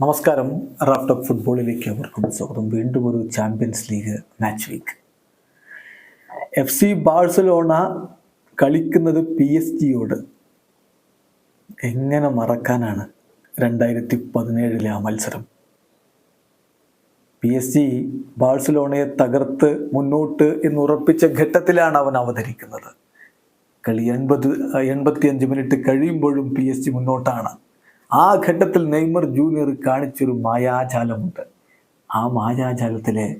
നമസ്കാരം. റാഫ്റ്റോക്ക് ഫുട്ബോളിലേക്ക് അവർക്കും സ്വാഗതം. വീണ്ടും ഒരു champions league match week F C Barcelona കളിക്കുന്നത് പി എസ് ജിയോട് എങ്ങനെ മറക്കാനാണ് രണ്ടായിരത്തി പതിനേഴിലെ ആ മത്സരം? പി എസ് ജി ബാഴ്സലോണയെ തകർത്ത് മുന്നോട്ട് എന്ന് ഉറപ്പിച്ച ഘട്ടത്തിലാണ് അവൻ അവതരിക്കുന്നത്. കളി എൺപത് എൺപത്തിയഞ്ച് മിനിറ്റ് കഴിയുമ്പോഴും പി എസ് ജി മുന്നോട്ടാണ്. ആ ഘട്ടത്തിൽ നെയ്മർ ജൂനിയർ കാണിച്ചൊരു മായാജാലമുണ്ട്. ആ മായാജാലത്തിലെ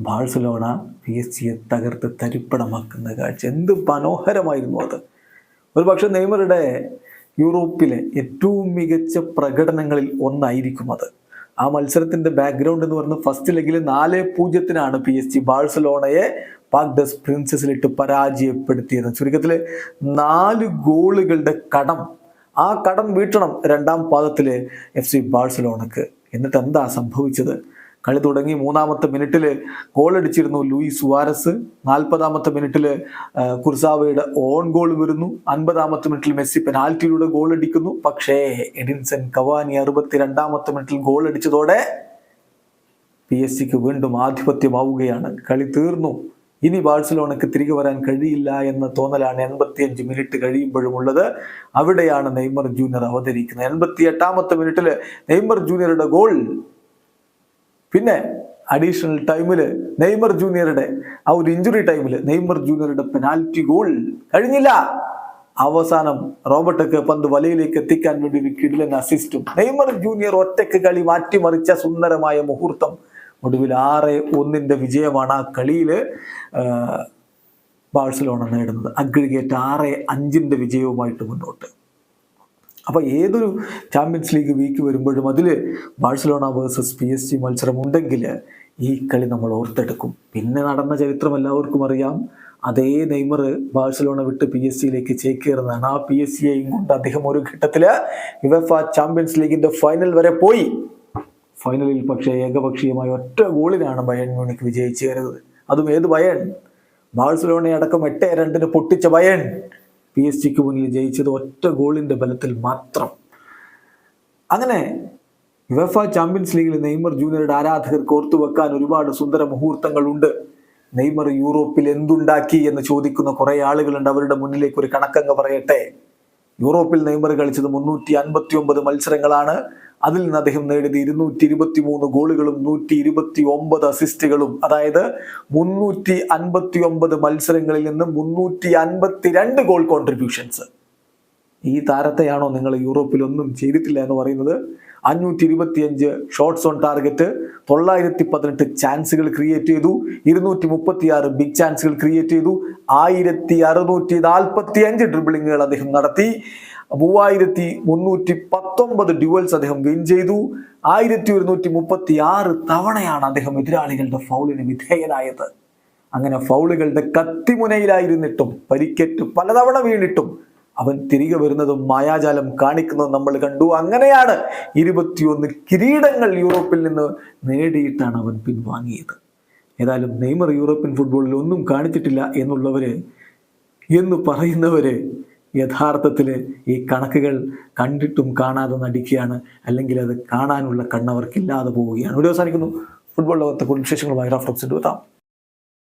ബാഴ്സലോണ പി എസ് ജിയെ തകർത്ത് തരിപ്പണമാക്കുന്ന കാഴ്ച. എന്ത് മനോഹരമായിരുന്നു അത്. ഒരു പക്ഷേ നെയ്മറുടെ യൂറോപ്പിലെ ഏറ്റവും മികച്ച പ്രകടനങ്ങളിൽ ഒന്നായിരിക്കും അത്. ആ മത്സരത്തിന്റെ ബാക്ക്ഗ്രൗണ്ട് എന്ന് പറയുന്നത് ഫസ്റ്റ് ലെഗിൽ നാല് പൂജ്യത്തിനാണ് പി എസ് ജി ബാഴ്സലോണയെ പാക് ഡസ് പ്രിൻസസിലിട്ട് പരാജയപ്പെടുത്തിയത്. ചുരുക്കത്തിൽ നാല് ഗോളുകളുടെ കടം ആ കടം വീട്ടണം രണ്ടാം പാദത്തിൽ എഫ് സി ബാഴ്സലോണക്ക്. എന്നിട്ട് എന്താ സംഭവിച്ചത്? കളി തുടങ്ങി മൂന്നാമത്തെ മിനിറ്റിൽ ഗോൾ അടിച്ചിരുന്നു ലൂയിസ് സുവാരസ്. നാൽപ്പതാമത്തെ മിനിറ്റിൽ കുർസാവയുടെ ഓൺ ഗോൾ വരുന്നു. അൻപതാമത്തെ മിനിറ്റിൽ മെസ്സി പെനാൽറ്റിയിലൂടെ ഗോൾ അടിക്കുന്നു. പക്ഷേ എഡിൻസൺ കവാനി അറുപത്തിരണ്ടാമത്തെ മിനിറ്റിൽ ഗോൾ അടിച്ചതോടെ പി എസ് സിക്ക് വീണ്ടും ആധിപത്യമാവുകയാണ്. കളി തീർന്നു. ഇനി ബാഴ്സലോണയ്ക്ക് തിരികെ വരാൻ കഴിയില്ല എന്ന തോന്നലാണ് എൺപത്തിയഞ്ച് മിനിറ്റ് കഴിയുമ്പോഴും ഉള്ളത് അവിടെയാണ് നെയ്മർ ജൂനിയർ അവതരിക്കുന്നത്. എൺപത്തി എട്ടാമത്തെ മിനിറ്റിൽ നെയ്മർ ജൂനിയറുടെ ഗോൾ പിന്നെ അഡീഷണൽ ടൈമിൽ നെയ്മർ ജൂനിയറുടെ ആ ഒരു ഇഞ്ചുറി ടൈമിൽ നെയ്മർ ജൂനിയറുടെ പെനാൽറ്റി ഗോൾ കഴിഞ്ഞില്ല. അവസാനം റോബർട്ടൊക്കെ പന്ത് വലയിലേക്ക് എത്തിക്കാൻ വേണ്ടി ഒരു കിടിലൻ അസിസ്റ്റും നെയ്മർ ജൂനിയർ ഒറ്റയ്ക്ക് കളി മാറ്റിമറിച്ച സുന്ദരമായ മുഹൂർത്തം ഒടുവിൽ ആറ് ഒന്നിന്റെ വിജയമാണ് ആ കളിയിൽ ബാഴ്സലോണ നേടുന്നത്. അഗ്രിഗേറ്റ് ആറ് അഞ്ചിന്റെ വിജയവുമായിട്ട് മുന്നോട്ട്. അപ്പോൾ ഏതൊരു ചാമ്പ്യൻസ് ലീഗ് വീക്ക് വരുമ്പോഴും അതിൽ Barcelona versus P S G മത്സരമുണ്ടെങ്കിൽ ഈ കളി നമ്മൾ ഓർത്തെടുക്കും. പിന്നെ നടന്ന ചരിത്രം എല്ലാവർക്കും അറിയാം. അതേ നെയ്മർ ബാഴ്സലോണ വിട്ട് പി എസ് സിയിലേക്ക് ചേക്കേറുന്നതാണ്. ആ പി എസ് സിയെയും കൊണ്ട് അദ്ദേഹം ഒരു ഘട്ടത്തിൽ യുവഫ ചാമ്പ്യൻസ് ലീഗിന്റെ ഫൈനൽ വരെ പോയി. ഫൈനലിൽ പക്ഷേ ഏകപക്ഷീയമായ ഒറ്റ ഗോളിനാണ് ബയൺ മ്യൂണിക്ക് വിജയിച്ചു കയറുന്നത് അതും ഏത് ബയൺ? ബാഴ്സലോണയെ അടക്കം എട്ട് രണ്ടിന് പൊട്ടിച്ച ബയൺ. പി എസ് ജിക്ക് മുന്നിൽ ജയിച്ചത് ഒറ്റ ഗോളിന്റെ ബലത്തിൽ മാത്രം. അങ്ങനെ വെഫ ചാമ്പ്യൻസ് ലീഗിൽ നെയ്മർ ജൂനിയറുടെ ആരാധകർക്ക് ഓർത്തു വെക്കാൻ ഒരുപാട് സുന്ദര മുഹൂർത്തങ്ങളുണ്ട്. നെയ്മർ യൂറോപ്പിൽ എന്തുണ്ടാക്കി എന്ന് ചോദിക്കുന്ന കുറെ ആളുകളുണ്ട്. അവരുടെ മുന്നിലേക്ക് ഒരു കണക്കങ്ങ് പറയട്ടെ. യൂറോപ്പിൽ നെയ്മർ കളിച്ചത് മുന്നൂറ്റി അൻപത്തി ഒമ്പത് മത്സരങ്ങളാണ്. അതിൽ നിന്ന് അദ്ദേഹം നേടിയത് ഇരുന്നൂറ്റി ഇരുപത്തി മൂന്ന് ഗോളുകളും നൂറ്റി ഇരുപത്തി ഒമ്പത് അസിസ്റ്റുകളും. അതായത് മുന്നൂറ്റി അൻപത്തി ഒമ്പത് മത്സരങ്ങളിൽ നിന്ന് മുന്നൂറ്റി അൻപത്തി രണ്ട് ഗോൾ കോൺട്രിബ്യൂഷൻസ് ഈ താരത്തെയാണോ നിങ്ങൾ യൂറോപ്പിൽ ഒന്നും ചെയ്തിട്ടില്ല എന്ന് പറയുന്നത്? അഞ്ഞൂറ്റി ഇരുപത്തിയഞ്ച് ഷോർട്ട്സ് ഓൺ ടാർഗറ്റ് തൊള്ളായിരത്തി പതിനെട്ട് ചാൻസുകൾ ക്രിയേറ്റ് ചെയ്തു. ഇരുന്നൂറ്റി മുപ്പത്തി ആറ് ബിഗ് ചാൻസുകൾ ക്രിയേറ്റ് ചെയ്തു. ആയിരത്തി അറുന്നൂറ്റി നാൽപ്പത്തി അഞ്ച് ഡ്രിബിളിങ്ങുകൾ അദ്ദേഹം നടത്തി. മൂവായിരത്തി മുന്നൂറ്റി പത്തൊമ്പത് ഡ്യുവൽസ് അദ്ദേഹം വിൻ ചെയ്തു. ആയിരത്തി ഒരുന്നൂറ്റി മുപ്പത്തി ആറ് തവണയാണ് അദ്ദേഹം എതിരാളികളുടെ ഫൗളിന് വിധേയനായത്. അങ്ങനെ ഫൗളുകളുടെ കത്തിമുനയിലായിരുന്നിട്ടും പരിക്കേറ്റ് പലതവണ വീണിട്ടും അവൻ തിരികെ വരുന്നതും മായാജാലം കാണിക്കുന്നതും നമ്മൾ കണ്ടു. അങ്ങനെയാണ് ഇരുപത്തിയൊന്ന് കിരീടങ്ങൾ യൂറോപ്പിൽ നിന്ന് നേടിയിട്ടാണ് അവൻ പിൻവാങ്ങിയത്. ഏതായാലും നെയ്മർ യൂറോപ്യൻ ഫുട്ബോളിൽ ഒന്നും കാണിച്ചിട്ടില്ല എന്നുള്ളവര് എന്ന് പറയുന്നവര് യഥാർത്ഥത്തിൽ ഈ കണക്കുകൾ കണ്ടിട്ടും കാണാതെ നടിക്കുകയാണ്. അല്ലെങ്കിൽ അത് കാണാനുള്ള കണ്ണവർക്കില്ലാതെ പോവുകയാണ്. ഇവിടെ അവസാനിക്കുന്നു. ഫുട്ബോൾ ലോകത്തെ കൂടുതൽ വിശേഷങ്ങളുമായി റഫറൻസ് എത്താം